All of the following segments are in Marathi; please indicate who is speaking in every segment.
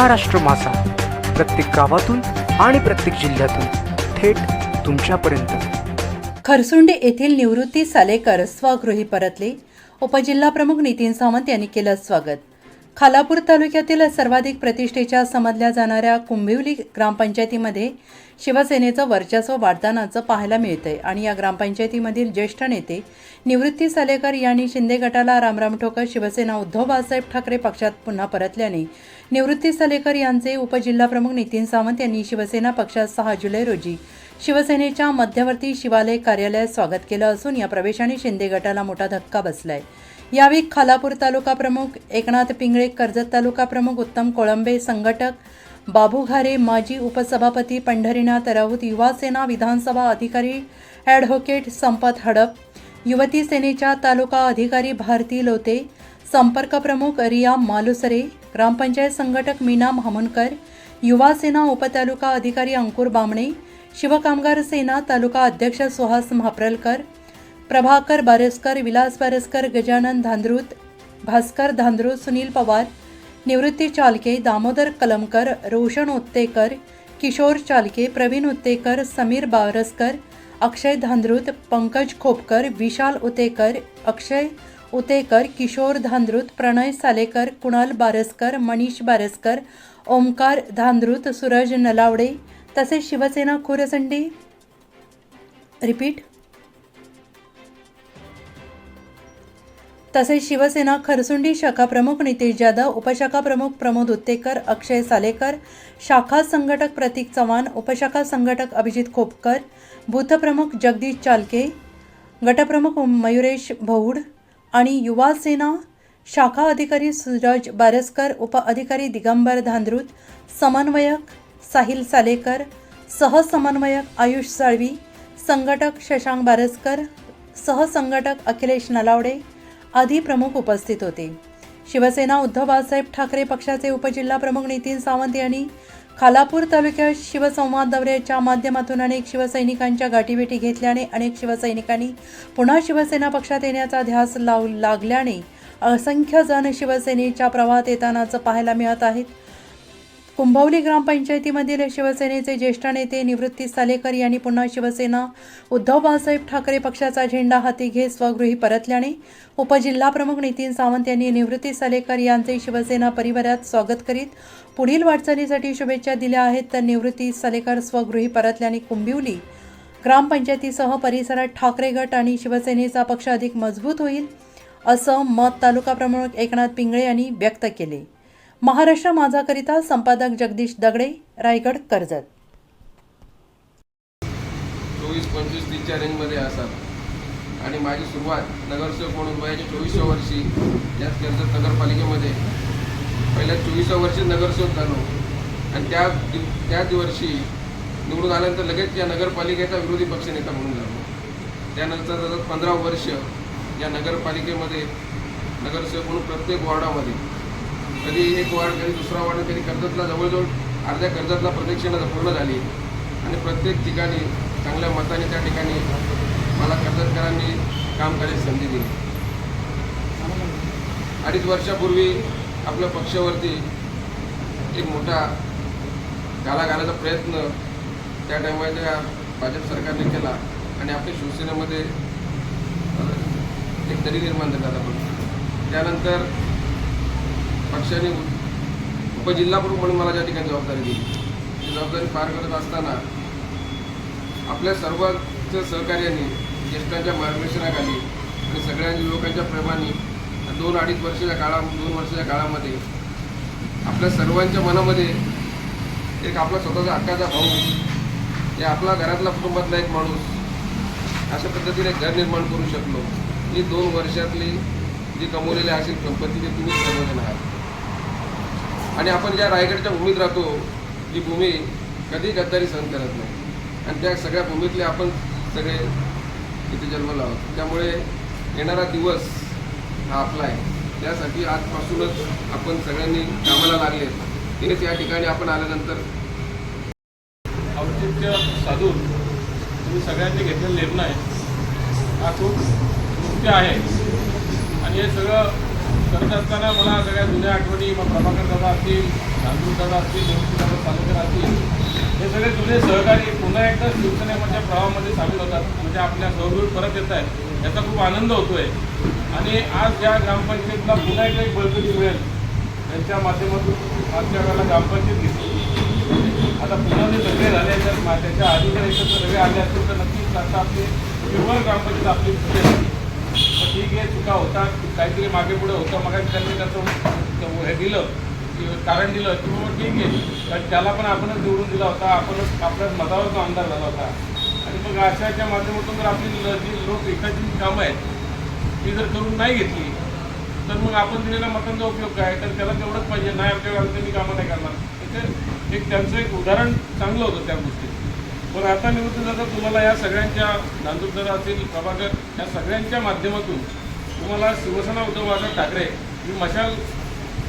Speaker 1: महाराष्ट्र मासा. प्रत्येक गावातून आणि प्रत्येक जिल्ह्यातून थेट तुमच्यापर्यंत.
Speaker 2: खरसुंडे येथील निवृत्ती सालेकर स्वगृही परतले. उपजिल्हाप्रमुख नितीन सावंत यांनी केलं स्वागत. खालापूर तालुक्यातील सर्वाधिक प्रतिष्ठेच्या समजल्या जाणाऱ्या कुंभिवली ग्रामपंचायतीमध्ये शिवसेनेचं वर्चस्व वाढतानाचं पाहायला मिळतंय. आणि या ग्रामपंचायतीमधील ज्येष्ठ नेते निवृत्ती सालेकर यांनी शिंदे गटाला रामराम ठोकत शिवसेना उद्धव बाळासाहेब ठाकरे पक्षात पुन्हा परतल्याने निवृत्ती सालेकर यांचे उपजिल्हाप्रमुख नितीन सावंत यांनी शिवसेना पक्षात सहा जुलै रोजी शिवसेनेच्या मध्यवर्ती शिवालय कार्यालयात स्वागत केलं असून या प्रवेशाने शिंदे गटाला मोठा धक्का बसलाय. यावेळी खालापूर तालुका प्रमुख एकनाथ पिंगळे कर्जत तालुका प्रमुख उत्तम कोळंबे संघटक बाबू घारे माजी उपसभापती पंढरीनाथ राऊत युवासेना विधानसभा अधिकारी ॲडव्होकेट संपत हडप युवती सेनेच्या तालुका अधिकारी भारती लोते संपर्क प्रमुख रिया मालुसरे ग्रामपंचायत संघटक मीना हमुनकर युवासेना उपतालुका अधिकारी अंकुर बामणे शिवकामगार सेना तालुका अध्यक्ष सुहास म्हाप्रलकर प्रभाकर बारेस्कर विलास बारेस्कर गजानन धांद्रुत भास्कर धांद्रुत सुनील पवार निवृत्ती चालके दामोदर कलमकर रोशन उत्तेकर किशोर चालके प्रवीण उत्तेकर समीर बारसकर अक्षय धांद्रुत पंकज खोपकर विशाल उतेकर अक्षय उतेकर किशोर धांद्रुत प्रणय सालेकर कुणाल बारसकर मनीष बारसकर ओमकार धांद्रुत सूरज नलावडे तसेच शिवसेना खुरसंडी. रिपीट. तसेच शिवसेना खरसुंडी शाखा प्रमुख नितीश जाधव उपशाखा प्रमुख प्रमोद उत्तेकर अक्षय सालेकर शाखा संघटक प्रतीक चव्हाण उपशाखा संघटक अभिजित खोपकर बूथप्रमुख जगदीश चालके गटप्रमुख मयुरेश भौड आणि युवा सेना शाखा अधिकारी सूरज बारसकर उप अधिकारी दिगंबर धांद्रुत समन्वयक साहिल सालेकर सहसमन्वयक आयुष साळवी संघटक शशांक बारसकर सहसंघटक अखिलेश नलावडे आदी प्रमुख उपस्थित होते. शिवसेना उद्धव बाळासाहेब ठाकरे पक्षाचे उपजिल्हा प्रमुख नितीन सावंत यांनी खालापूर तालुक्यात शिवसंवाद दौऱ्याच्या माध्यमातून अनेक शिवसैनिकांच्या गाठीभेटी घेतल्याने अनेक शिवसैनिकांनी पुन्हा शिवसेना पक्षात येण्याचा ध्यास लाव लागल्याने असंख्य जण शिवसेनेच्या प्रवाहात येतानाचं पाहायला मिळत आहेत. कुंभवली ग्रामपंचायतीमधील शिवसेनेचे ज्येष्ठ नेते निवृत्ती सालेकर यांनी पुन्हा शिवसेना उद्धव बाळासाहेब ठाकरे पक्षाचा झेंडा हाती घेत स्वगृही परतल्याने उपजिल्हाप्रमुख नितीन सावंत यांनी निवृत्ती सालेकर यांचे शिवसेना परिवारात स्वागत करीत पुढील वाटचालीसाठी शुभेच्छा दिल्या आहेत. तर निवृत्ती सालेकर स्वगृही परतल्याने कुंभिवली ग्रामपंचायतीसह परिसरात ठाकरे गट आणि शिवसेनेचा पक्ष अधिक मजबूत होईल असं मत तालुका प्रमुख एकनाथ पिंगळे यांनी व्यक्त केले. महाराष्ट्र माझाकरिता संपादक जगदीश दगडे रायगड कर्जत.
Speaker 3: चोवीस पंचवीस तीसच्या रेंजमध्ये असतात. आणि माझी सुरुवात नगरसेवक म्हणून वयाच्या चोवीसव्या वर्षी याच कर्जत नगरपालिकेमध्ये. पहिल्या चोवीसव्या वर्षी नगरसेवक झालो. आणि त्या दि- त्याच वर्षी निवडून आल्यानंतर लगेच या नगरपालिकेचा विरोधी पक्षनेता म्हणून झालो. त्यानंतर पंधरा वर्ष या नगरपालिकेमध्ये नगरसेवक म्हणून प्रत्येक वॉर्डामध्ये कधी एक वार्ड कधी दुसरा वार्ड कधी कर्जतला जवळजवळ अर्ध्या कर्जतला प्रदक्षिणा पूर्ण झाली. आणि प्रत्येक ठिकाणी चांगल्या मताने त्या ठिकाणी मला कर्जतकरांनी काम करायची संधी दिली. अडीच वर्षापूर्वी आपल्या पक्षावरती एक मोठा गाला घालायचा प्रयत्न त्या टायमाच्या भाजप सरकारने केला आणि आपल्या शिवसेनेमध्ये एक दरी निर्माण झाला. आपण त्यानंतर पक्षाने उप- उपजिल्हाप्रमुख म्हणून मला ज्या ठिकाणी जबाबदारी दिली. ती जबाबदारी पार करत असताना आपल्या सर्वांच्या सहकार्याने ज्येष्ठांच्या मार्गदर्शनाखाली आणि सगळ्या युवकांच्या प्रेमाने दोन अडीच वर्षाच्या काळा दोन वर्षाच्या काळामध्ये आपल्या सर्वांच्या मनामध्ये एक आपला स्वतःचा हक्काचा भाऊ या आपला घरातला कुटुंबातला एक माणूस अशा पद्धतीने घर निर्माण करू शकलो. ही दोन वर्षातली जी कमवलेली असेल संपत्ती ते तुम्ही सर्वजण आहात आणि आपण ज्या रायगडच्या भूमीत राहतो ती भूमी कधी गद्दारी सहन करत नाही. आणि त्या सगळ्या भूमीतले आपण सगळे इथे जन्मला आहोत त्यामुळे येणारा दिवस हा आपला आहे. त्यासाठी आजपासूनच आपण सगळ्यांनी कामाला लागले. तेच या ठिकाणी आपण आल्यानंतर
Speaker 4: औचित्य साधून तुम्ही सगळ्यांनी घेतलेला निर्णय हा खूप मुख्य आहे. आणि हे सगळं करत असताना मला सगळ्या जुन्या आठवणी मग प्रभाकर दादा असतील नांदूर दादा असतील देवकी दादा चालकर असतील हे सगळे जुने सहकारी पुन्हा एकदा शिवसेनेच्या प्रवाहामध्ये सामील होतात. म्हणजे आपल्या सहगुरू परत येत आहेत. याचा खूप आनंद होतोय. आणि आज या ग्रामपंचायतीला पुन्हा एकदा एक बळकटी मिळेल त्यांच्या माध्यमातून आजच्या वेळेला ग्रामपंचायत घेतली आता पुन्हा जे सगळे झाले तर त्याच्या आधी जर एकत्र सगळे आले असतील तर नक्कीच आता आपली प्युअर ग्रामपंचायत आपली ठीक आहे चुका होता काहीतरी मागे पुढे होतं मग त्यांनी त्याचं हे दिलं की कारण दिलं की बाबा ठीक आहे. कारण त्याला पण आपणच निवडून दिला होता आपणच आपल्याच मतावर तो आमदार झाला होता. आणि मग अशाच्या माध्यमातून जर आपली जी लोक एखादी जी कामं आहेत ती जर करून नाही घेतली तर मग आपण दिलेल्या मतांचा उपयोग काय? तर त्याला तेवढंच पाहिजे नाही आमच्या त्यांनी कामं नाही करणार. तर ते एक त्यांचं एक उदाहरण चांगलं होतं त्या गोष्टीत पण आता निवृत्त दादा तुम्हाला या सगळ्यांच्या नांदूरकर असतील प्रभाकर या सगळ्यांच्या माध्यमातून तुम्हाला शिवसेना उद्धव बाळासाहेब ठाकरे ही मशाल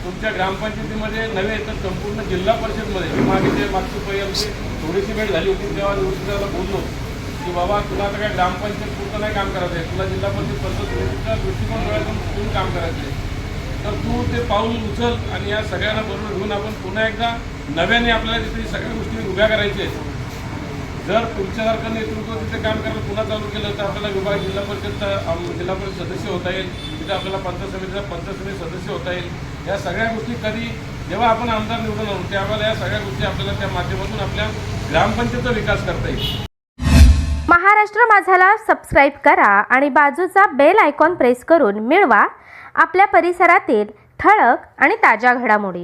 Speaker 4: तुमच्या ग्रामपंचायतीमध्ये नव्हे तर संपूर्ण जिल्हा परिषदमध्ये. मागे ते मागची पहिली आमची थोडीशी भेट झाली होती तेव्हा निवृत्तीदाराला बोललो की बाबा तुला आता काय ग्रामपंचायत पुरतं नाही काम करायचं आहे. तुला जिल्हा परिषद पद्धतीचा दृष्टिकोन डोळ्यातून तुम्ही काम करायचं आहे. तर तू ते पाऊल उचल आणि या सगळ्यांना बरोबर घेऊन आपण पुन्हा एकदा नव्याने आपल्याला तिथे सगळ्या गोष्टी उभ्या करायच्या आहेत. जर तुमच्यासारखं नेतृत्व तिथे काम करायला पुन्हा चालू केलं तर आपल्याला विभाग जिल्हा परिषद जिल्हा परिषद सदस्य होता येईल. तिथे आपल्याला पंचायत समितीचा पंचायत समिती सदस्य होता येईल. या सगळ्या गोष्टी कधी जेव्हा आपण आमदार निवडून आणू त्यावेळेला या सगळ्या गोष्टी आपल्याला त्या माध्यमातून आपल्या ग्रामपंचायतचा विकास करता येईल.
Speaker 5: महाराष्ट्र माझाला सबस्क्राईब करा आणि बाजूचा बेल आयकॉन प्रेस करून मिळवा. आपल्या परिसरातील ठळक आणि ताज्या घडामोडी.